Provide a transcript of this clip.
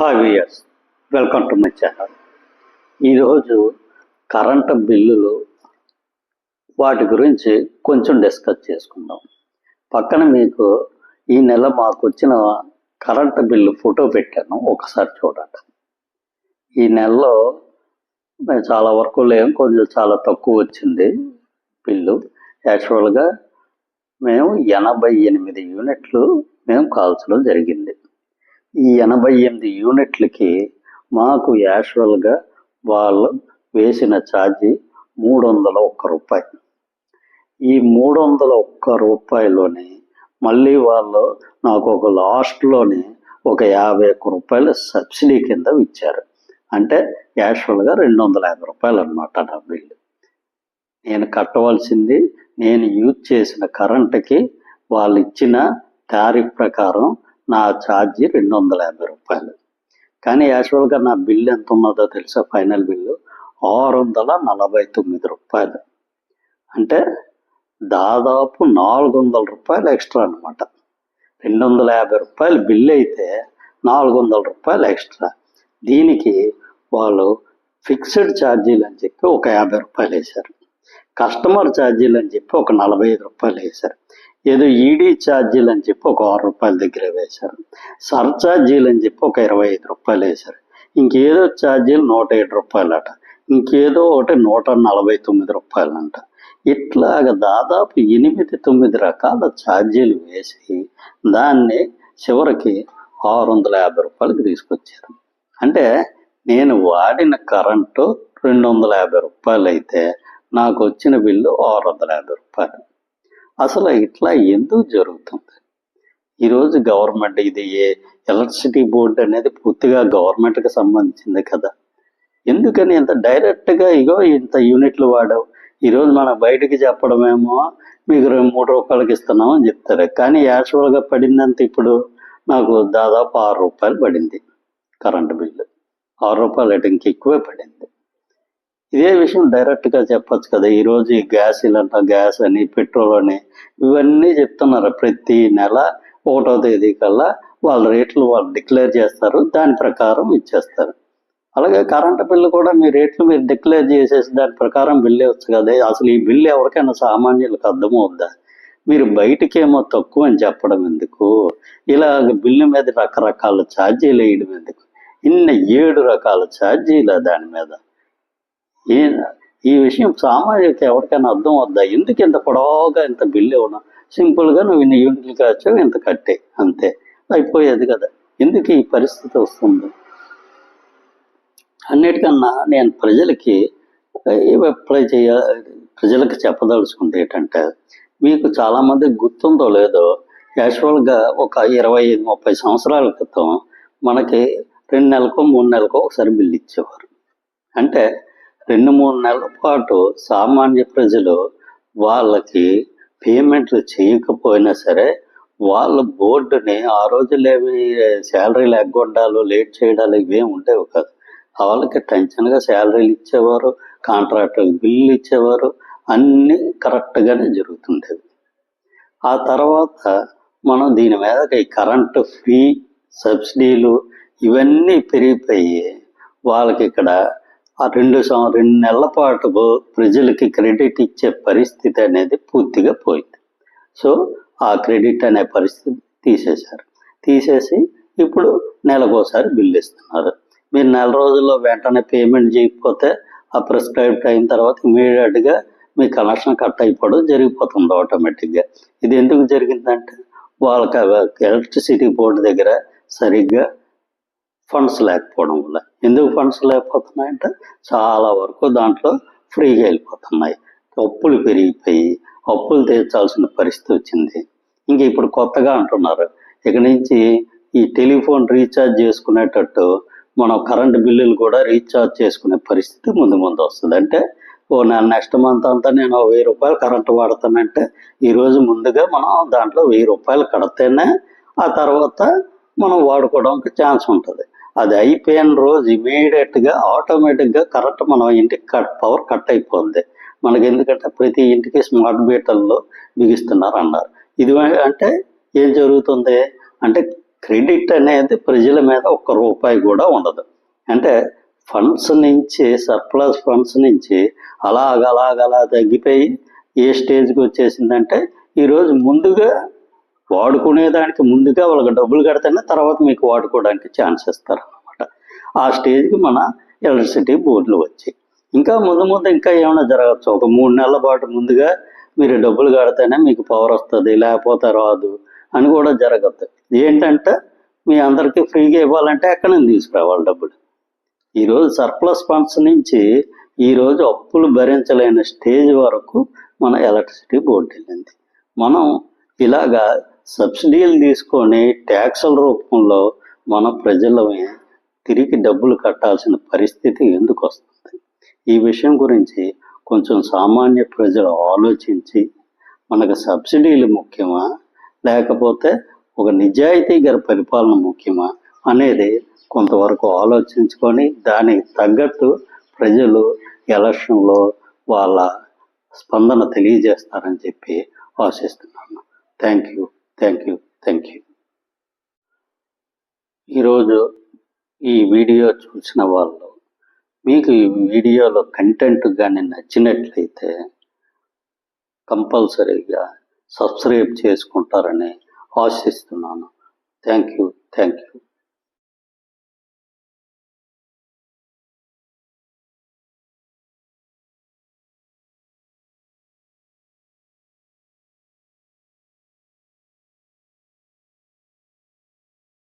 Hi viewers welcome to my channel ఈరోజు current బిల్లులు వాటి గురించి కొంచెం డిస్కస్ చేసుకుందాం. పక్కన మీకు ఈ నెల మాకు వచ్చిన కరెంటు బిల్లు ఫోటో పెట్టాను. ఒకసారి చూడండి. ఈ నెలలో మేము చాలా వరకు లేం. కొంచెం చాలా తక్కువ వచ్చింది బిల్లు. యాక్చువల్గా మేము ఎనభై ఎనిమిది యూనిట్లు మేము కాల్చడం జరిగింది. ఈ ఎనభై ఎనిమిది యూనిట్లకి మాకు యాక్చువల్గా వాళ్ళు వేసిన ఛార్జీ మూడు వందల ఒక్క రూపాయి. ఈ మూడు వందల ఒక్క రూపాయలోని మళ్ళీ వాళ్ళు నాకు ఒక లాస్ట్లోని ఒక యాభై ఒక్క రూపాయలు సబ్సిడీ కింద ఇచ్చారు. అంటే యాక్చువల్గా రెండు వందల యాభై రూపాయలు అనమాట నా బిల్లు. నేను కట్టవలసింది నేను యూజ్ చేసిన కరెంటుకి వాళ్ళు ఇచ్చిన టారిఫ్ ప్రకారం నా ఛార్జీ రెండు వందల యాభై రూపాయలు. కానీ యాక్చువల్గా నా బిల్లు ఎంత ఉన్నదో తెలుసా? ఫైనల్ బిల్లు ఆరు వందల నలభై తొమ్మిది రూపాయలు. అంటే దాదాపు నాలుగు వందల రూపాయలు ఎక్స్ట్రా అనమాట రెండు వందల యాభై రూపాయలు బిల్లు అయితే నాలుగు వందల రూపాయలు ఎక్స్ట్రా. దీనికి వాళ్ళు ఫిక్స్డ్ ఛార్జీలు అని చెప్పి ఒక యాభై రూపాయలు వేశారు. కస్టమర్ ఛార్జీలు అని చెప్పి ఒక నలభై ఐదు రూపాయలు వేశారు. ఏదో ఈడీ ఛార్జీలు అని చెప్పి ఒక ఆరు రూపాయల దగ్గర వేశారు. సర్ఛార్జీలు అని చెప్పి ఒక ఇరవై ఐదు రూపాయలు వేశారు. ఇంకేదో ఛార్జీలు నూట ఏడు రూపాయలు అట ఇంకేదో ఒకటి నూట నలభై తొమ్మిది రూపాయలంట. ఇట్లాగ దాదాపు ఎనిమిది తొమ్మిది రకాల ఛార్జీలు వేసి దాన్ని చివరికి ఆరు వందల యాభై రూపాయలకి తీసుకొచ్చారు. అంటే నేను వాడిన కరెంటు రెండు వందల యాభై రూపాయలు అయితే నాకు వచ్చిన బిల్లు ఆరు వందల యాభై రూపాయలు. అసలు ఇట్లా ఎందుకు జరుగుతుంది? ఈరోజు గవర్నమెంట్ ఇది ఏ ఎలక్ట్రిసిటీ బోర్డు అనేది పూర్తిగా గవర్నమెంట్కి సంబంధించింది కదా. ఎందుకని ఇంత డైరెక్ట్గా ఇగో ఇంత యూనిట్లు వాడావు? ఈరోజు మనం బయటకి చెప్పడమేమో మీకు రెండు మూడు రూపాయలకి ఇస్తున్నాం అని చెప్తారు. కానీ యాక్చువల్గా పడిందంత ఇప్పుడు? నాకు దాదాపు ఆరు రూపాయలు పడింది కరెంటు బిల్లు. ఆరు రూపాయలు అంటే ఇంక ఎక్కువే పడింది. ఇదే విషయం డైరెక్ట్గా చెప్పచ్చు కదా. ఈరోజు ఈ గ్యాస్ ఇలాంటి గ్యాస్ అని పెట్రోల్ అని ఇవన్నీ చెప్తున్నారు? ప్రతి నెల ఒకటో తేదీ కల్లా వాళ్ళ రేట్లు వాళ్ళు డిక్లేర్ చేస్తారు. దాని ప్రకారం ఇచ్చేస్తారు. అలాగే కరెంటు బిల్లు కూడా మీ రేట్లు మీరు డిక్లేర్ చేసేసి దాని ప్రకారం బిల్లు ఇవ్వచ్చు కదా. అసలు ఈ బిల్లు ఎవరికైనా సామాన్యులకు అర్థమవుద్దా? మీరు బయటికేమో తక్కువ అని చెప్పడం ఎందుకు? ఇలా బిల్లు మీద రకరకాల ఛార్జీలు వేయడం ఎందుకు? ఇన్ని ఏడు రకాల ఛార్జీలు దాని మీద. ఏ ఈ విషయం సామాన్యుడికి ఎవరికైనా అర్థం వద్దా ఎందుకు ఇంత పొడవుగా ఇంత బిల్లు ఇవ్వడం? సింపుల్గా నువ్వు ఇన్ని యూనిట్లు కాచావు ఇంత కట్టే అంతే. అయిపోయేది కదా. ఎందుకు ఈ పరిస్థితి వస్తుంది? అన్నిటికన్నా నేను ప్రజలకి అప్లై చేయ ప్రజలకు చెప్పదలుచుకుంటే ఏంటంటే మీకు చాలామంది గుర్తుందో లేదో యాక్చువల్గా ఒక ఇరవై ఐదు ముప్పై సంవత్సరాల క్రితం మనకి రెండు నెలలకో మూడు నెలలకో ఒకసారి బిల్లు ఇచ్చేవారు. అంటే రెండు మూడు నెలల పాటు సామాన్య ప్రజలు వాళ్ళకి పేమెంట్లు చేయకపోయినా సరే వాళ్ళ బోర్డుని ఆ రోజులేమి శాలరీలు ఎగ్గొండాలు లేట్ చేయడాలు ఇవేం ఉండేవి కాదు. వాళ్ళకి టెన్షన్గా శాలరీలు ఇచ్చేవారు కాంట్రాక్టర్ బిల్లు ఇచ్చేవారు అన్నీ కరెక్ట్గానే జరుగుతుండేవి ఆ తర్వాత మనం దీని మీద ఈ కరెంటు ఫీ సబ్సిడీలు ఇవన్నీ పెరిగిపోయి వాళ్ళకి ఇక్కడ ఆ రెండు రెండు నెలల పాటు ప్రజలకి క్రెడిట్ ఇచ్చే పరిస్థితి అనేది పూర్తిగా పోయింది. సో ఆ క్రెడిట్ అనే పరిస్థితి తీసేశారు. తీసేసి ఇప్పుడు నెలకోసారి బిల్ ఇస్తున్నారు. మీరు నెల రోజుల్లో వెంటనే పేమెంట్ చేయకపోతే ఆ ప్రిస్క్రైబ్ అయిన తర్వాత ఇమీడియట్గా మీ కనెక్షన్ కట్ అయిపోవడం జరిగిపోతుంది ఆటోమేటిక్గా. ఇది ఎందుకు జరిగిందంటే వాళ్ళకి ఎలక్ట్రిసిటీ బోర్డు దగ్గర సరిగ్గా ఫండ్స్ లేకపోవడం వల్ల. ఎందుకు ఫండ్స్ లేకపోతున్నాయంటే చాలా వరకు దాంట్లో ఫ్రీగా వెళ్ళిపోతున్నాయి. అప్పులు పెరిగిపోయి అప్పులు తీర్చాల్సిన పరిస్థితి వచ్చింది. ఇంక ఇప్పుడు కొత్తగా అంటున్నారు. ఇక నుంచి ఈ టెలిఫోన్ రీఛార్జ్ చేసుకునేటట్టు మనం కరెంటు బిల్లులు కూడా రీఛార్జ్ చేసుకునే పరిస్థితి ముందు ముందు వస్తుంది. అంటే ఓ నేను నెక్స్ట్ మంత్ అంతా నేను వెయ్యి రూపాయలు కరెంటు వాడతానంటే ఈరోజు ముందుగా మనం దాంట్లో వెయ్యి రూపాయలు కడితేనే ఆ తర్వాత మనం వాడుకోవడానికి ఛాన్స్ ఉంటుంది. అది అయిపోయిన రోజు ఇమీడియట్గా ఆటోమేటిక్గా కరెంట్ మనం ఇంటికి కట్ పవర్ కట్ అయిపోద్ది. మనకి ఎందుకంటే ప్రతి ఇంటికి స్మార్ట్ మీటర్లో బిగిస్తున్నారు అన్నారు ఇది అంటే ఏం జరుగుతుంది? అంటే క్రెడిట్ అనేది ప్రజల మీద ఒక్క రూపాయి కూడా ఉండదు. అంటే ఫండ్స్ నుంచి సర్ప్లస్ ఫండ్స్ నుంచి అలాగ అలాగ అలా తగ్గిపోయి ఏ స్టేజ్కి వచ్చేసిందంటే ఈరోజు ముందుగా వాడుకునేదానికి ముందుగా వాళ్ళకి డబ్బులు కడితేనే తర్వాత మీకు వాడుకోవడానికి ఛాన్స్ ఇస్తారు అనమాట ఆ స్టేజ్కి మన ఎలక్ట్రిసిటీ బోర్డులు వచ్చాయి. ఇంకా ముందు ముందు ఇంకా ఏమైనా జరగచ్చు. ఒక మూడు నెలల పాటు ముందుగా మీరు డబ్బులు కడితేనే మీకు పవర్ వస్తుంది లేకపోతే రాదు అని కూడా జరగద్దు. ఏంటంటే మీ అందరికీ ఫ్రీగా ఇవ్వాలంటే ఎక్కడి నుంచి తీసుకురావాలి డబ్బులు. ఈరోజు సర్ప్లస్ ఫండ్స్ నుంచి ఈరోజు అప్పులు భరించలేని స్టేజ్ వరకు మన ఎలక్ట్రిసిటీ బోర్డు వెళ్ళింది. మనం ఇలాగా సబ్సిడీలు తీసుకొని ట్యాక్సుల రూపంలో మన ప్రజలమే తిరిగి డబ్బులు కట్టాల్సిన పరిస్థితి ఎందుకు వస్తుంది? ఈ విషయం గురించి కొంచెం సామాన్య ప్రజలు ఆలోచించి మనకు సబ్సిడీలు ముఖ్యమా? లేకపోతే ఒక నిజాయితీ గల పరిపాలన ముఖ్యమా? అనేది కొంతవరకు ఆలోచించుకొని దానికి తగ్గట్టు ప్రజలు ఎలక్షన్లో వాళ్ళ స్పందన తెలియజేస్తారని చెప్పి ఆశిస్తున్నాను. Thank you. Thank you thank you ఈరోజు ఈ వీడియో చూసిన వాళ్ళు మీకు ఈ వీడియోలో కంటెంట్ కానీ నచ్చినట్లయితే కంపల్సరీగా సబ్స్క్రైబ్ చేసుకుంటారని ఆశిస్తున్నాను. Thank you thank you